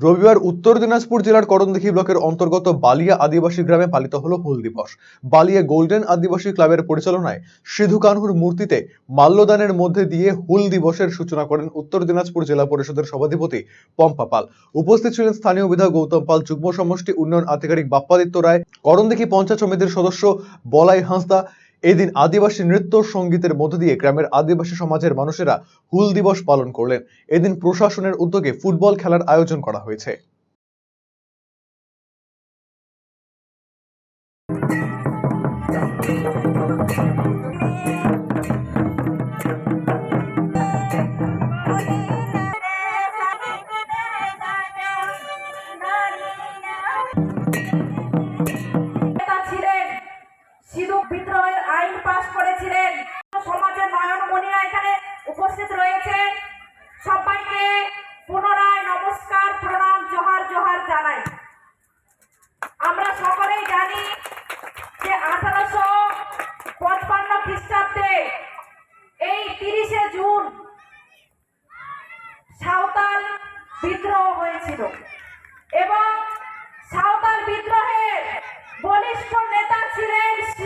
রবিবার উত্তর দিনাজপুর জেলার করণদিঘি ব্লকের অন্তর্গত বালিয়া আদিবাসী গ্রামে পালিত হলো হুল দিবস। বালিয়া গোল্ডেন আদিবাসী ক্লাবের পরিচালনায় সিধু কানহুর মূর্তিতে মাল্যদানের মধ্যে দিয়ে হুল দিবসের সূচনা করেন উত্তর দিনাজপুর জেলা পরিষদের সভাধিপতি পম্পা পাল। উপস্থিত ছিলেন স্থানীয় বিধায়ক গৌতম পাল, যুগ্ম সমষ্টি উন্নয়ন আধিকারিক বাপ্পাদিত্য রায়, করণদিঘি পঞ্চায়েত সমিতির সদস্য বলাই হাঁসদা এদিন আদিবাসী নৃত্য সঙ্গীতের মধ্য দিয়ে গ্রামের আদিবাসী সমাজের মানুষেরা হুল দিবস পালন করলেন। এদিন প্রশাসনের উদ্যোগে ফুটবল খেলার আয়োজন করা হয়েছে। নেতা বিদ্রোহের আইন পাশ করেছিলেন। সমাজের এখানে উপস্থিত সবাইকে পুনরায় নমস্কার, প্রণাম জানাই। আমরা সকলেই জানি যে আঠারোশো পঁচপান্ন খ্রিস্টাব্দে এই তিরিশে জুন সাঁওতাল বিদ্রোহ হয়েছিল। এবং সাঁওতাল বিদ্রোহের বলিষ্ঠ নেতা